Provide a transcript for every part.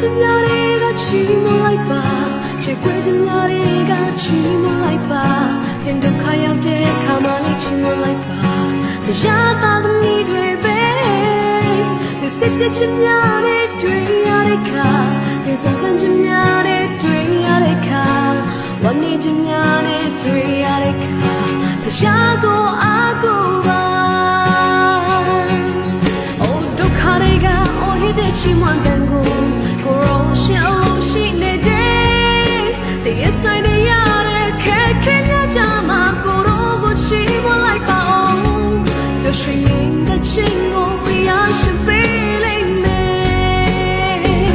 ချင်များတွေကချီးမလိုက်ပါချစ်ခွေချင်များတွေကချီးမလိုက်ပါတင်ဒုက္ခရောက်တဲ့ခါမှလည်းချီးမလိုက်ပါမရပါသမီးတွေပဲဒီစစ်ပြချင်များတွေတွေ့ရတဲ့ခါဒီစံစံချင်များတွေတွေ့ရတဲ့ခါဝန်နေချင်များတွေတွေ့ရတဲ့ခါဖျားကို တို့ရှိနေတဲ့ချင်းကိုရရှိပေးလိမ့်မယ်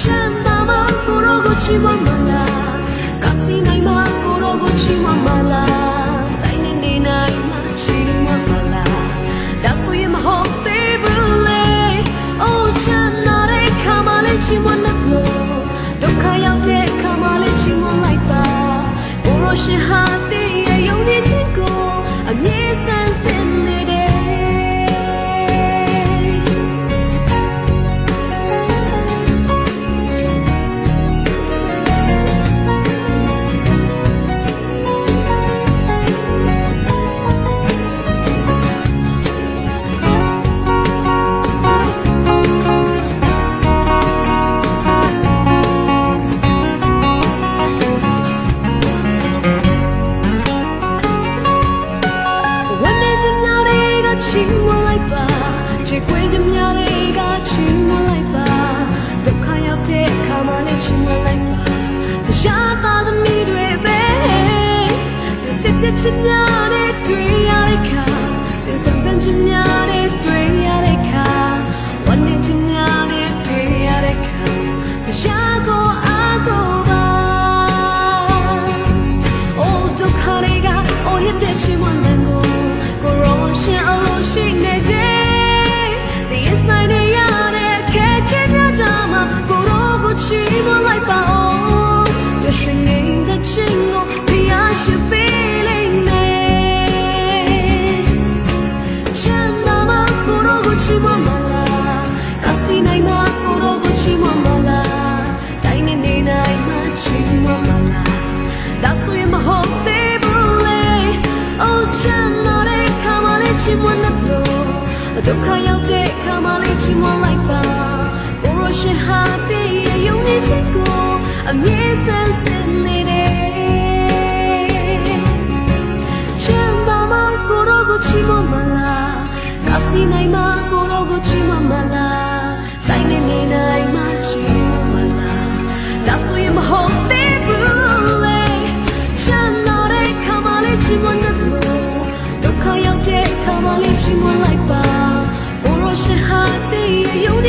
ချမ်းသာမှာကိုရောကိုချီးမွမ်းမလားကစီနိုင်မှာကိုရောကိုချီးမွမ်းမလားတိုင်းနေနေနိုင်မှာချီးမွမ်းမလားဒါဆိုရင်မဟုတ်သေးဘူးလေ Oh ချမ်းသာတဲ့ခါမှလည်းချီးမွမ်းနေလို့ဒုက္ခရောက်တဲ့ခါမှလည်းချီးမွမ်းလိုက်ပါကိုရရှင်ဟာတည်ရဲ့ယုံကြည်ခြင်းကိုအမြဲဆန်းစ ချင်များတဲ့တွေ့ရတဲ့ခါဒီစံစံချင်များ ဒုက္ခရောက်တဲ့ခါမှလည်းချီးမွမ်းလိုက်ပါကိုရရှိဟာတည်ရဲ့ယုံကြည်ခြင်းကိုအမြဲဆန်းစင်နေတယ်ချမ်းသာမှာကိုရောကိုချီးမွမ်းမလားကစီနိုင်မှာကိုရောကိုချီးမွမ်းမလားတိုင်းနေနေနိုင်မှာချီးမွမ်းမလားဒါဆိုရင်မဟုတ်သေးဘူးလေချမ်းသာတဲ့ခါမှလည်းချီးမွမ်းတဲ့လို့ဒုက္ခရောက်တဲ့ခါမှလ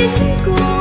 ည်းချီးမွမ်းလိုက်ပါ